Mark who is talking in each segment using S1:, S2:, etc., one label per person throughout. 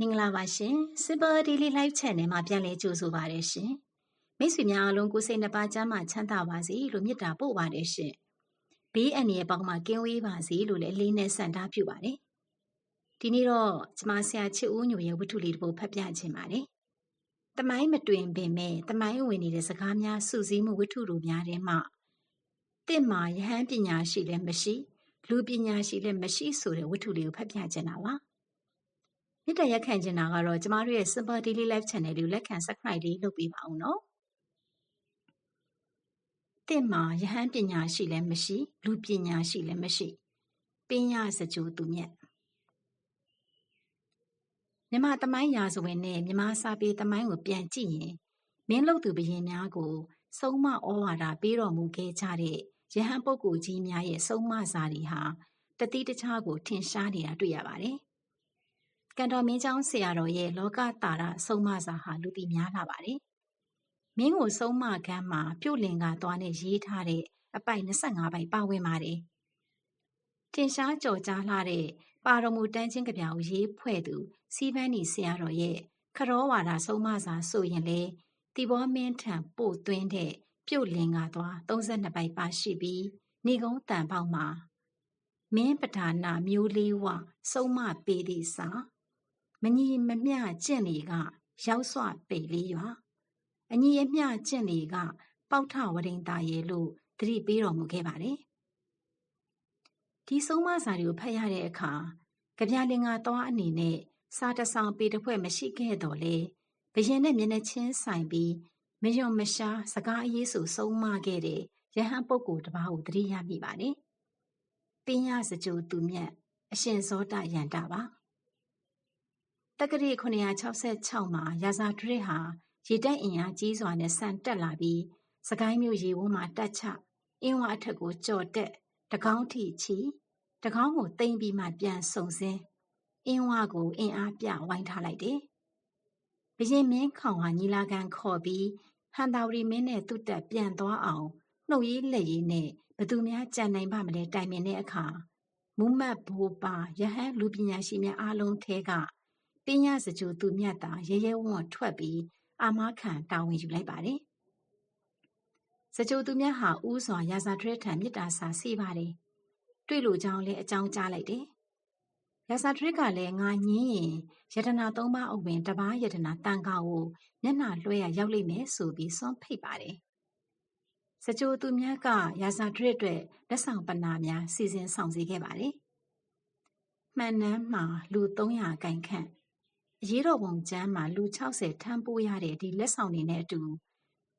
S1: မင်္ဂလာပါရှင် Super Daily Live Channel မှာပြန်လည်ကြိုဆိုပါရရှင်မိတ်ဆွေများအားလုံးကိုစိတ်နှပါချမ်းမှချမ်းသာပါစေလို့မေတ္တာပို့ပါတယ်ရှင်ဘေးအန္တရာယ်ပေါင်းမှကင်းဝေးပါစေလို့လည်းလေးနဲ့ဆန္ဒပြုပါတယ်ဒီနေ့တော့ကျမဆရာချစ်ဦးညိုရဲ့ဝတ္ထုလေးတစ်ပုဒ်ဖတ်ပြခြင်းပါတယ်တမိုင်းမတွင်ပင်မဲ့တမိုင်းဝင်နေတဲ့စကားများစုစည်းမှုဝတ္ထုတို့များထဲမှာတင့်မှာယဟန်ပညာရှိလည်းမရှိ လူပညာရှိလည်းမရှိဆိုတဲ့ဝတ္ထုလေးကိုဖတ်ပြခြင်းတာပါ မြစ်တရက်ခံချင်တာကတော့ကျမတို့ရဲ့ Super Daily Life Channel လေးကိုလက်ခံ Subscribe လေးလုပ်ပေးပါဦးနော်။တင့်မှာယဟန်ပညာရှိလည်းမရှိလူပညာရှိလည်းမရှိပညာစကြိုသူမြတ်မြမသမိုင်းရာဇဝင်နဲ့မြမစာပေသမိုင်းကိုပြန်ကြည့်ရင်မင်းလုပ်သူဘရင်များကို ဆုံးမဩဝါဒပေးတော်မူခဲ့ကြတဲ့ယဟန်ပုဂ္ဂိုလ်ကြီးများရဲ့ဆုံးမစာတွေဟာတတိတခြားကိုထင်ရှားနေတာတွေ့ရပါတယ်။ ကန်တော်မင်းကျောင်းဆရာတော်ရဲ့လောကတာရဆုံးမစာဟာလူသိများလာပါတယ်။မင်းကိုဆုံးမကမ်းမှာပြုတ်လင်ကသွားနဲ့ရေးထားတဲ့အပိုက်25ပိုက်ပါဝင်ပါတယ်။ထင်ရှားကြော်ကြားလာတဲ့ပါရမူတန်းချင်းကြပြာကိုရေးဖွဲ့သူစီပန်းနီဆရာတော်ရဲ့ခရောဝါဒဆုံးမစာဆိုရင်လေတီဘောမင်းထံပို့သွင်းတဲ့ပြုတ်လင်ကသွား32ပိုက်ပါရှိပြီးဏီကုံးတန်ပေါက်မှာမင်းပဌာနာမျိုးလေးဝဆုံးမပေသည့်စာ မညီမမျှကျင့်လေက ရောက်စွပေလေးရွာအညီအမျှကျင့်လေကပေါထဝရိန်တာရဲ့လို့သတိပေးတော်မူခဲ့ပါတယ်ဒီဆုံးမစာတွေကိုဖတ်ရတဲ့အခါကြပြလင်္ကာသွားအနေနဲ့စာတဆောင်ပေတစ်ဖွဲ့မရှိခဲ့တော့လေဘရင်နဲ့မျက်နှာချင်းဆိုင်ပြီးမယွန်မရှားစကားအရေးဆိုဆုံးမခဲ့တဲ့ရဟန်းပုဂ္ဂိုလ်တစ်ပါးကိုသတိရမိပါတယ်ပညာစကြိုသူမြတ်အရှင်ဇောတယန္တာပါ တက္ကရီ966မှာရာဇာဒရစ်ဟာရေတက်အင်အားကြီးစွာနဲ့ဆန်တက်လာပြီးစကိုင်းမြို့ရေဝန်းမှာတက်ချအင်းဝအထက်ကိုကြော်တက်တကောင်းထိချီတကောင်းကိုတိမ့်ပြီးမှပြန်ဆုံစင်းအင်းဝကိုအင်အားပြဝိုင်းထားလိုက်တယ်။ဘရင်မင်းခေါင်ဟာညီလာခံခေါ်ပြီးဟန်တာဝရီမင်းနဲ့သူ့တက်ပြန်သွားအောင်နှုတ်ရည်လက်ရည်နဲ့ဘသူများကြံနိုင်ပါမလဲတိုင်ပင်တဲ့အခါမူမတ်ဘူပါယဟန်လူပညာရှိများအားလုံးထဲက ပညာစကြိုသူမြတ်တာရဲရဲဝံ့ဝံ့ထွက်ပြီးအာမခံတာဝန်ယူလိုက်ပါတယ်။စကြိုသူမြတ်ဟာဥစွာရာဇာထရက်ထံမြစ်တာစာစီးပါတယ်။တွေ့လို့ကြောင်းလဲအကြောင်းကြားလိုက်တယ်။ရာဇာထရက်ကလည်းငါညင်းရင်ယတနာသုံးပါးအုပ်ပင်တပားယတနာတန်ခါကိုမျက်နှာလွှဲရရောက်လိမ့်မယ်ဆိုပြီးစွန့်ဖိတ်ပါတယ်။စကြိုသူမြတ်ကရာဇာထရက်အတွက်လက်ဆောင်ပနာများစီစဉ်ဆောင်စည်းခဲ့ပါတယ်။မှန်နှမ်းမှာလူ300ကင်ခန့် အရေးတော်ပုံကျမ်းမှာလူ60ထမ်းပိုးရတဲ့ဒီလက်ဆောင်တွေနဲ့အတူ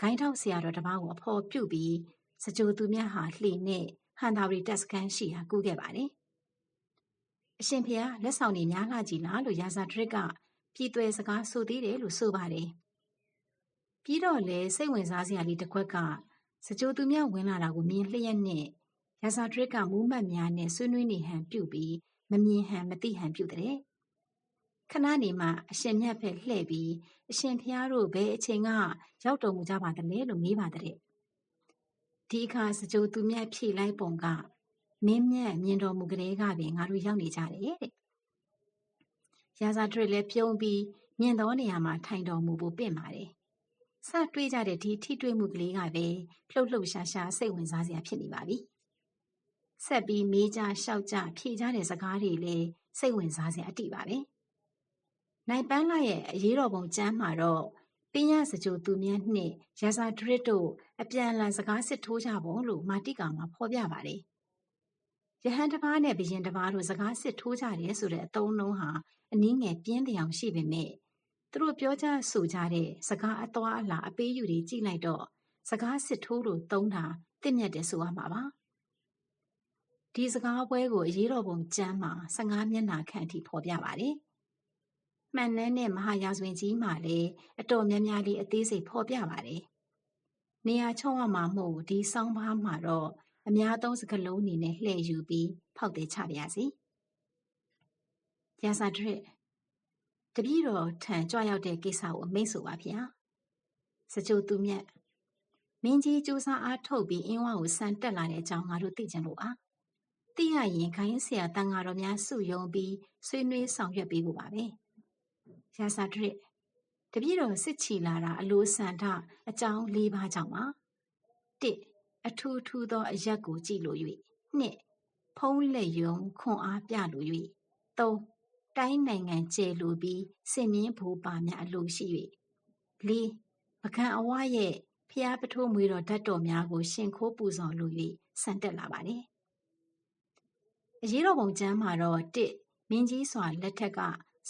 S1: ဂိုင်းထောက်ဆရာတော်တစ်ပါးကိုအဖော်ပြုတ်ပြီးစကြိုသူမြတ်ဟာလှေနဲ့ဟန်တာဝရီတက်စကန်ရှိရာကူးခဲ့ပါတယ်။အရှင်ဖေဟာလက်ဆောင်တွေများလာကြည်လားလို့ရာဇာဒရစ်ကပြည်သွဲစကားဆိုသေးတယ်လို့ဆိုပါတယ်။ပြီးတော့လေစိတ်ဝင်စားစရာလေးတစ်ခွက်ကစကြိုသူမြတ်ဝင်လာတာကိုမြင်လျက်နဲ့ရာဇာဒရစ်ကမူးမတ်များနဲ့ဆွေးနွေးနေဟန်ပြုတ်ပြီးမမြင်ဟန်မသိဟန်ပြုတ်တဲ့ ခဏနေမှအရှင်မြတ်ဖက်လှည့်ပြီးအရှင်ဖျားတို့ဘယ်အချိန်ကရောက်တော်မူကြပါသလဲလို့မေးပါတဲ့ဒီအခါစကြိုသူမြတ်ဖြေလိုက်ပုံကမင်းမြတ်မြင်တော်မူကြတဲ့ကပင်ငါတို့ရောက်နေကြတယ်တဲ့ရာဇာထရလည်းပြုံးပြီးမြင်တော်နေရာမှာထိုင်တော်မူဖို့ပင့်ပါတယ်စတွေးကြတဲ့ဒီထိတွေ့မှုကလေးကပဲလှုပ်လှုပ်ရှားရှားစိတ်ဝင်စားစရာဖြစ်နေပါပြီဆက်ပြီးမေးကြလျှောက်ကြဖြေကြတဲ့စကားတွေလည်းစိတ်ဝင်စားစရာအတိပါပဲ နိုင်ပန်းလာရဲ့အရေးတော်ပုံကျမ်းမှာတော့ပညာစကြိုသူမြတ်နှင့်ရာဇာဒရစ်တို့အပြန်အလှန်စကားစစ်ထိုးကြပုံလို့မာတိကာမှာဖော်ပြပါတယ်။ယဟန်တစ်ပါးနဲ့ဘရင်တစ်ပါးတို့စကားစစ်ထိုးကြတယ်ဆိုတဲ့အသုံးနှုန်းဟာအနည်းငယ်ပြင်းပြောင်ရှိပေမဲ့သူတို့ပြောကြဆိုကြတဲ့စကားအသွားအလာအပေးယူတွေကြည့်လိုက်တော့စကားစစ်ထိုးလို့သုံးတာတင့်မြတ်တယ်ဆိုရမှာပါ။ဒီစကားပွဲကိုအရေးတော်ပုံကျမ်းမှာ15မျက်နှာခန့်အထိဖော်ပြပါတယ်။ မှန်နှန်းတဲ့မဟာရာဇဝင်ကြီးမှာလည်းအတော်များများလေးအသေးစိတ်ဖော်ပြပါတယ်။နေရာချုံရမှာမို့ဒီဆောင်းပါးမှာတော့အများသုံးစကလုံးအနေနဲ့လှည့်ယူပြီးဖောက်သေးချပါရစေ။ရာဇာဒရစ်တပည့်တော်ထံကြွရောက်တဲ့ကိစ္စကိုအမိတ်ဆိုပါဗျာ။စကြိုသူမြတ်မင်းကြီးကြိုးစားအားထုတ်ပြီးအင်းဝကိုစံတက်လာတဲ့အကြောင်းငါတို့သိကြလို့ပါ။သိရရင်ခိုင်းဆရာတန်ဃာတော်များစုယုံပြီးဆွေးနွေးဆောင်ရွက်ပေးဖို့ပါပဲ။ ရာဇာဒရစ်တပြည့်တော်စစ်ချီလာတာအလိုဆန္ဒအကြောင်း၄ပါးကြောင့်ပါ၁အထူးထူးသောအရက်ကိုကြည့်လို၍၂ဖုံးလက်ယုံခွန်အားပြလို၍၃တိုင်းနိုင်ငံကျယ်လိုပြီးစင်မြင့်ဘူပါများအလိုရှိ၍၄ပကံအဝရဲ့ဖျားပထိုးမွေတော်ဓာတ်တော်များကို ရှင်ခိုးပူဇော်လို၍ဆန်တက်လာပါတယ်အရေးတော်ပုံကျမ်းမှာတော့၁မင်းကြီးစွာလက်ထက်က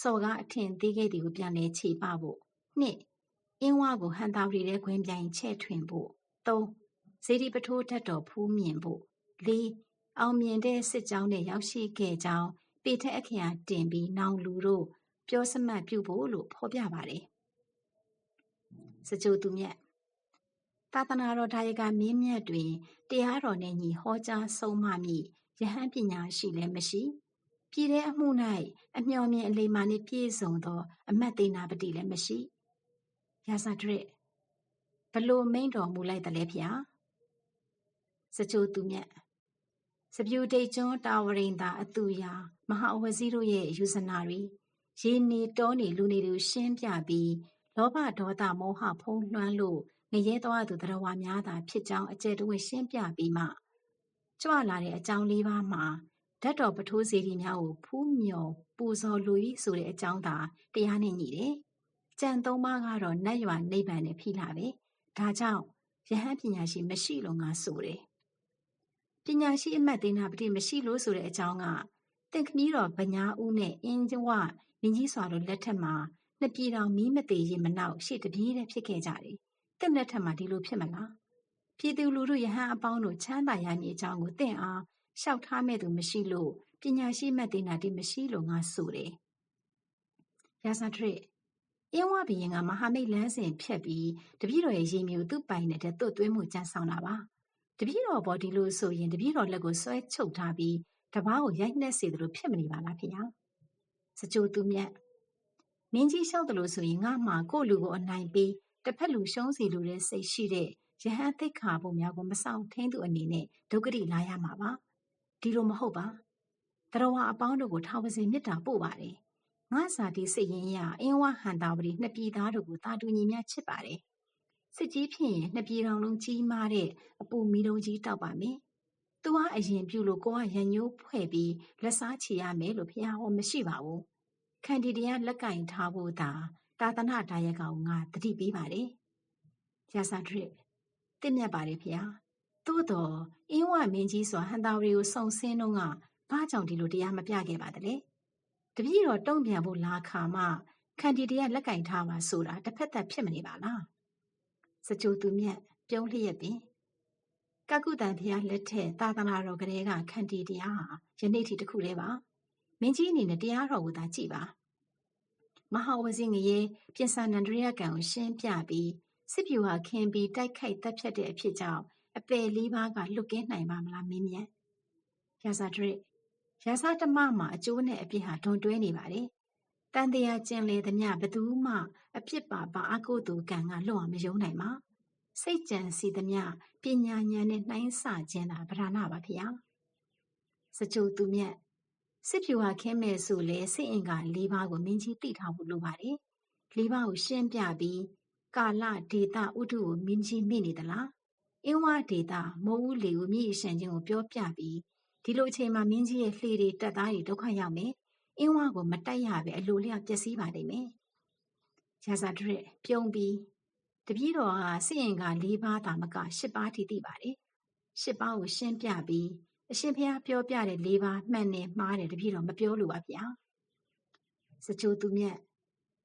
S1: စော်ကားအထင်သေးခဲ့သည်ကိုပြန်လဲခြေပဖို့၂အင်းဝကိုဟန်တာဝတီထဲခွင်းပြိုင်ချဲ့ထွင်ဖို့၃ဇေဒီပထိုးဓာတ်တော်ဖူးမြင်ဖို့၄အောင်မြင်တဲ့စစ်ကြောင်းနဲ့ရောက်ရှိခဲ့ကြောင်းပေထက်အခရာတင်ပြီးနောင်လူတို့ပြောစမှတ်ပြုဖို့လို့ဖော်ပြပါတယ်။စကြိုသူမြတ်သာသနာတော်ဒါယကမင်းမြတ်တွင်တရားတော်နှင့်ညီဟောကြားဆုံးမမည်ယဟန်ပညာရှိလည်းမရှိ ပြည်တဲ့အမှု၌အမျှော်မြင်အလိမ္မာနှင့်ပြည့်စုံသော အမတ်သေနာပတိလည်းမရှိရာဇဒရစ်ဘလို့မိန်တော်မူလိုက်တယ်လေဖျာစကြိုသူမြတ်စပြူတိတ်ကျွန်းတာဝရိန်သာအတူရာမဟာဝဇီတို့ရဲ့ယူဇနာတွေရေနေတောနေလူနေတွေကိုရှင်းပြပြီးလောဘဒေါသမောဟဖုံးလွှမ်းလို့ငရဲသွားသူတရားဝါများသာဖြစ်ကြောင်းအကျယ်တဝင့်ရှင်းပြပြီးမှကြွလာတဲ့အကြောင်းလေးပါးမှာ ဓာတ်တော်ပထိုးစီရီများကိုဖူးမြော်ပူဇော်လူဤဆိုတဲ့အကြောင်းသာတရားနဲ့ညီတယ်။ကြံသုံးပါးကတော့နတ်ရွာနိဗ္ဗာန်နဲ့ဖိလာပဲ။ဒါကြောင့်ယဟန်ပညာရှိမရှိလို့ငါဆိုတယ်ပညာရှိအမတ်ဒေနာပတိမရှိလို့ဆိုတဲ့အကြောင်းကတင့်ခမီးတော်ဗညာဦးနဲ့အင်းကျဝမင်းကြီးစွာတို့လက်ထက်မှာနှစ်ပြည်တော်မီးမသေးရင်မနောက်ရှေ့တပြေးတဲ့ဖြစ်ခဲ့ကြတယ်။တင့်လက်ထက်မှာဒီလိုဖြစ်မလား။ပြည်သူလူထုယဟန်အပေါင်းတို့ချမ်းသာရမည်အကြောင်းကိုတင့်အား လျှောက်ထားမဲ့သူမရှိလို့ပညာရှိမတ်ဒေနာတိမရှိလို့ငါဆိုတယ်။ရာဇထရစ်အင်းဝဘီရင်ကမဟာမိတ်လမ်းစဉ်ဖြတ်ပြီးတပည့်တော်ရဲ့ရင်မျိုးသူ့ပိုင်တဲ့သွတ်သွင်းမှုကြံဆောင်တာပါ။တပည့်တော်ဘောဒီလိုဆိုရင်တပည့်တော်လက်ကိုဆွဲချုပ်ထားပြီးတပားကိုရိုက်နှက်စေသလိုဖြစ်မနေပါလားဖေ။စကြိုသူမြတ်မင်းကြီးလျှောက်တယ်လို့ဆိုရင်ငါမှကို့လူကိုအနိုင်ပေးတစ်ဖက်လူရှုံးစီလိုတဲ့စိတ်ရှိတဲ့ယဟန်သိက္ခာပုံများကိုမဆောင်ထင်းသူအနေနဲ့ဒုက္ခတိလာရမှာပါ။ ဒီလိုမဟုတ်ပါ။တရဝအပေါင်းတို့ကိုထောက်ပစင်မြတ်တာပို့ပါတယ်။ငါစာတီစိတ်ရင်ရအင်းဝဟန်တာဝတီနှစ်ပြည်သားတို့ကိုတာတူညီများချစ်ပါတယ်။စစ်ကြီးဖြစ်ရင်နှစ်ပြည်တော်လုံးကြီးမားတဲ့အပူမီးလုံးကြီးတောက်ပါမယ်။သူကအရင်ပြုလို့ကိုကရန်ညိုးဖွဲ့ပြီးလက်စားချေရမယ်လို့ဖះဟောမရှိပါဘူး။ခန္တီတရားလက်ကင်ထားဖို့သာတာသနာဒါယကောင်ငါတတိပေးပါတယ်။ရစာဒရစ်တင့်မြတ်ပါတယ်ဖះ။ သို့တော့အင်းဝမင်းကြီးစွာဟန်တာရီကိုစုံစင်းတော့ကဘာကြောင့်ဒီလိုတရားမပြခဲ့ပါသလဲ။တပည့်တော်တုံ့ပြန်ဖို့လာခါမှခန္တီတရားလက်ကင်ထားပါဆိုတာတစ်ဖက်သက်ဖြစ်မနေပါလား။စကြိုသူမြတ်ပြုံးလျက်ပင်ကကုတန်ဖျားလက်ထက်သာသနာတော်ကလေးကခန္တီတရားဟာယနေ့ထိတခုတည်းပါမင်းကြီးအနေနဲ့တရားတော်ကိုသာကြည်ပါမဟာဝဇင်းငရေပြင်စာနန္ဒရိယကံကိုရှင်းပြပြီးစစ်ပြူဟာခင်းပြီးတိုက်ခိုက်တပ်ဖြတ်တဲ့အဖြစ်ကြောင့် အပယ်လေးပါးကလွတ်ကင်းနိုင်ပါမလားမင်းမြတ်ရာဇာဒရစ်ရာဇာတမမှာအကျိုးနဲ့အပြစ်ဟာဒွန်တွဲနေပါတယ်တန်တရားကျင်လေသမျှဘသူမှအဖြစ်ပါပါအကုသိုလ်ကံကလွတ်အောင်မယုံနိုင်ပါစိတ်ကြံစီသမျှပညာဉာဏ်နဲ့နှိုင်းဆခြင်းတာဗရဏပါဗျာစကြိုသူမြတ်စစ်ဖြူဟာခင်းမဲ့ဆိုလေစိတ်အင်္ဂါ၄ပါးကိုမင်းကြီးသိထားဖို့လိုပါတယ်၄ပါးကိုရှင်းပြပြီးကာလဒေတာဥဒုကိုမင်းကြီးမိနေသလား အင်းဝဒေတာမိုးဦးလေကိုမြည်ရှံခြင်းကိုပြောပြပြီးဒီလိုအချိန်မှာမင်းကြီးရဲ့လှေတွေတက်သားတွေဒုက္ခရောက်မယ်အင်းဝါကိုမတိုက်ရပဲအလိုလျောက်ပျက်စီးပါလိမ့်မယ်။ရာဇာဒရက်ပြုံးပြီးတပည့်တော်ဟာစိရင်က၄ပါးသာမက၈ပါးထိသိပါတယ်။၈ပါးကိုရှင်းပြပြီးအရှင်ဘုရားပြောပြတဲ့၄ပါးမှန်တယ်မှားတယ်တပည့်တော်မပြောလို့ပါဗျာ။စကြိုသူမြတ်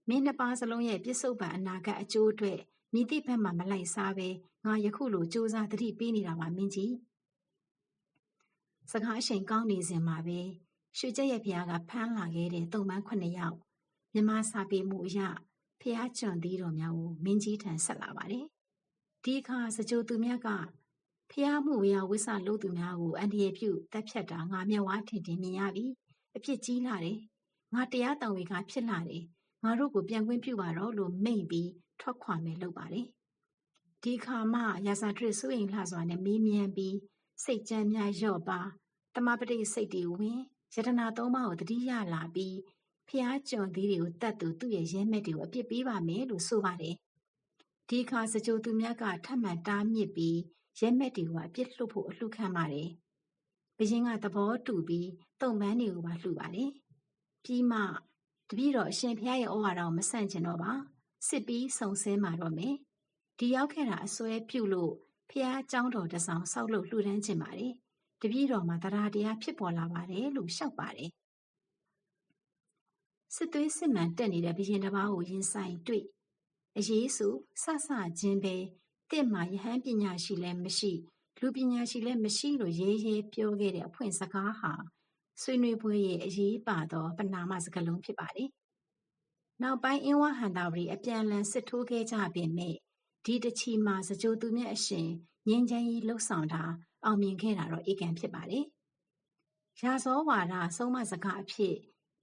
S1: မင်းနှစ်ပါးစလုံးရဲ့ပြစ္ဆုတ်ပံအနာဂတ်အကျိုးအတွက် မိတိဘက်မှမလိုက်စားပဲငါယခုလိုစူးစမ်းသတိပေးနေတာပါမင်းကြီး။စကားအချိန်ကောင်းနေစဉ်မှာပဲရွှေကြက်ရဲ့ဖះကဖမ်းလာခဲ့တဲ့တုံပန်း9ယောက်မြမစာပေမှုအရဖះကျွန်သီးတော်များကိုမင်းကြီးထံဆက်လာပါတယ်။ဒီအခါစကြိုသူမြတ်ကဖះမှုဝေယဝိဆလို့သူများကိုအန္တရာယ်ပြုတပ်ဖြတ်တာငါမျက်ဝါးထင်ထင်မြင်ရပြီ။အဖြစ်ကြီးလာတယ်။ငါတရားတောင်ဝေကဖြစ်လာတယ်။ ငါတို့ကိုပြန်ခွင့်ပြုပါတော့လို့မိန့်ပြီးထွက်ခွာမယ်လုပ်ပါတယ်။ဒီခါမှရာဇာထရစ်စိုးရင်လှစွာနဲ့မေးမြန်းပြီးစိတ်ကြမ်းများလျော့ပါတမပတိစိတ်တွေဝင်ယတနာသုံးပါးကိုတတိယလာပြီးဖဖျားကြော်သီးတွေကိုတတ်သူသူ့ရဲ့ရဲမက်တွေကိုအပြစ်ပေးပါမယ်လို့ဆိုပါတယ်ဒီအခါစကြိုသူမြတ်ကထပ်မံတားမြစ်ပြီးရဲမက်တွေကိုပါအပြစ်လွှတ်ဖို့အလှခံပါတယ်ဘရင်ကသဘောတူပြီးတုံပန်းတွေကိုပါလှူပါတယ်ပြီးမှ တပည့်တော်အရှင်ဘုရားရဲ့ဩဝါဒကိုမဆန့်ကျင်တော့ပါစစ်ပြီးစုံစင်းมาတော့မယ်ဒီရောက်ခဲ့တာအစွဲပြုတ်လို့ဘုရားအကြောင်းတော်တဆောင်ဆောက်လို့လှူဒန်းခြင်းပါတယ်တပည့်တော်မှာတရားတရားဖြစ်ပေါ်လာပါတယ်လို့ရှောက်ပါတယ်စစ်သွေးစစ်မှန်တက်နေတဲ့ဘုရင်တစ်ပါးကိုရင်ဆိုင်တွေ့အရေးဆိုဆဆချင်းပဲတင့်မှာယဟန်ပညာရှိလည်းမရှိလူပညာရှိလည်းမရှိလို့ရေးရေးပြောခဲ့တဲ့အဖွင့်စကားဟာ ဆွေးနွေးပွဲရဲ့အရေးပါသော ပဏာမစကားလုံးဖြစ်ပါတယ်။နောက်ပိုင်းအင်းဝဟန္တာဝရီအပြန်လန်စစ်ထိုးခဲ့ကြပေမဲ့ဒီတချီမှာစကြိုသူမြတ်အရှင်ငင်းချမ်းကြီးလှုပ်ဆောင်တာအောင်မြင်ခဲ့တာတော့ဧကန်ဖြစ်ပါတယ်။ရာဇောဝါဒဆုံးမစကားအဖြစ်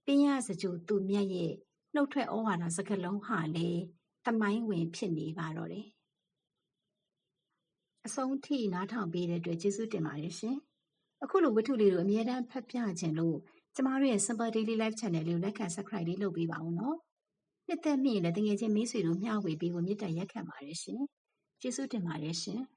S1: ပင်ရစကြိုသူမြတ်ရဲ့နှုတ်ထွက်ဩဝါဒစကားလုံးဟာလေတမိုင်းဝင်ဖြစ်နေပါတော့တယ်။အဆုံးထိနားထောင်ပေးတဲ့အတွက်ကျေးဇူးတင်ပါတယ်ရှင်။ အခုလိုဝတ္ထုလေးကိုအမြဲတမ်းဖတ်ပြခြင်းလို့ကျမတို့ရဲ့ Simple Daily Life Channel လေးကိုလက်ခံ Subscribe လေးလုပ်ပေးပါဦးနော်။နှစ်သက်မိရင်လည်းတကယ်ချင်းမိတ်ဆွေတို့မျှဝေပေးဖို့မေတ္တာရက်ခံပါတယ်ရှင်။ကျေးဇူးတင်ပါတယ်ရှင်။